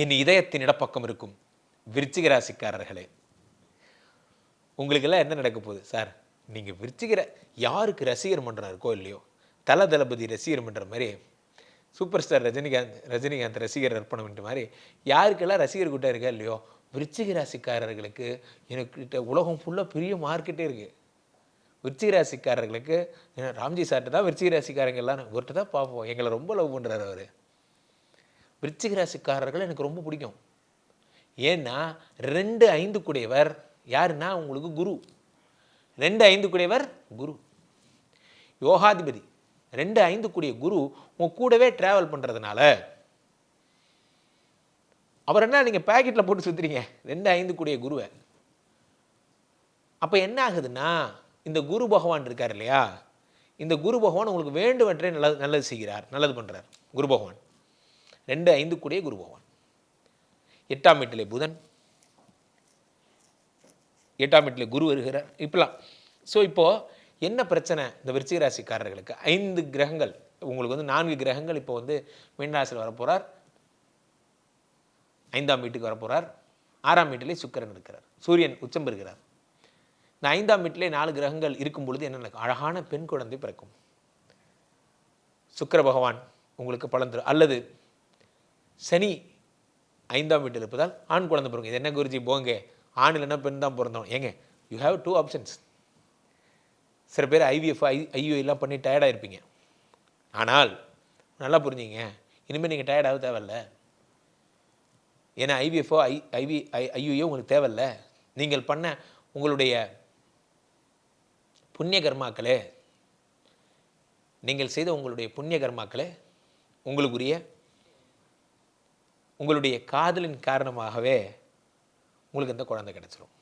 என் இதயத்தின் இடப்பக்கம் இருக்கும் விருச்சிக ராசிக்காரர்களே. உங்களுக்கெல்லாம் என்ன நடக்க போகுது? சார் நீங்கள் விருச்சிகிற யாருக்கு ரசிகர் மன்றம் இருக்கோ இல்லையோ தல தளபதி ரசிகர் மன்ற மாதிரி சூப்பர் ஸ்டார் ரஜினிகாந்த் ரஜினிகாந்த் ரசிகர் அர்ப்பணம் மாதிரி யாருக்கெல்லாம் ரசிகர் கூட்டம் இருக்கா இல்லையோ விருச்சிக ராசிக்காரர்களுக்கு எனக்கிட்ட உலகம் ஃபுல்லாக பெரிய மார்க்கெட்டே இருக்குது விருச்சிக ராசிக்காரர்களுக்கு ராம்ஜி சார்ட்டு தான் விருச்சிக ராசிக்காரங்கள்லாம் ஒருத்தர் தான் பார்ப்போம். எங்களை ரொம்ப லவ் பண்ணுறாரு அவர். விருச்சிக ராசிக்காரர்கள் எனக்கு ரொம்ப பிடிக்கும். ஏன்னா ரெண்டு ஐந்து கூடையவர் யாருன்னா உங்களுக்கு குரு. ரெண்டு ஐந்து கூடையவர் குரு. யோகாதிபதி. ரெண்டு ஐந்து கூடிய குரு உங்கள் கூடவே ட்ராவல் பண்ணுறதுனால அவர் என்ன நீங்கள் பேக்கெட்டில் போட்டு சுற்றுறீங்க ரெண்டு ஐந்து கூடிய குருவை. அப்போ என்ன ஆகுதுன்னா இந்த குரு பகவான் இருக்கார் இல்லையா? இந்த குரு பகவான் உங்களுக்கு வேண்டுமென்றே நல்லது நல்லது செய்கிறார் நல்லது பண்ணுறார் குரு பகவான். ரெண்டு ஐந்து கூடிய குரு பகவான். எட்டாம் வீட்டிலே புதன். எட்டாம் வீட்டிலே குரு வருகிறார். இப்படிலாம். ஸோ இப்போது என்ன பிரச்சனை? இந்த விருச்சிக ராசிக்காரர்களுக்கு ஐந்து கிரகங்கள். உங்களுக்கு வந்து நான்கு கிரகங்கள் இப்போ வந்து மீனராசியில் வரப்போகிறார் ஐந்தாம் வீட்டுக்கு வரப்போகிறார் ஆறாம் வீட்டிலே சுக்கரன் இருக்கிறார். சூரியன் உச்சம் பெறுகிறார். இந்த ஐந்தாம் வீட்டிலே நாலு கிரகங்கள் இருக்கும் பொழுது என்ன நடக்கும்? அழகான பெண் குழந்தை பிறக்கும். சுக்கர பகவான் உங்களுக்கு பலன் தரும். அல்லது சனி ஐந்தாம் வீட்டில் இருப்பதால் ஆண் குழந்தை பிறகு இது என்ன குருஜி? போங்க. ஆண் இல்லைன்னா பெண் தான் பிறந்தோம். ஏங்க யூ ஹாவ் டூ ஆப்ஷன்ஸ் சில பேர் ஐவிஎஃப் ஐ ஐயோ எல்லாம் பண்ணி டயர்டாக இருப்பீங்க ஆனால் நல்லா புரிஞ்சுங்க. இனிமேல் நீங்கள் டயர்டாக தேவையில்ல. ஏன்னா ஐவிஎஃப்ஓ ஐ ஐவி ஐ ஐயோ உங்களுக்கு தேவையில்ல. நீங்கள் பண்ண உங்களுடைய புண்ணிய கர்மாக்களே நீங்கள் செய்த உங்களுடைய புண்ணிய கர்மாக்களே உங்களுக்குரிய உங்களுடைய காதலின் காரணமாகவே உங்களுக்கு இந்த குழந்தை கிடச்சிரும்.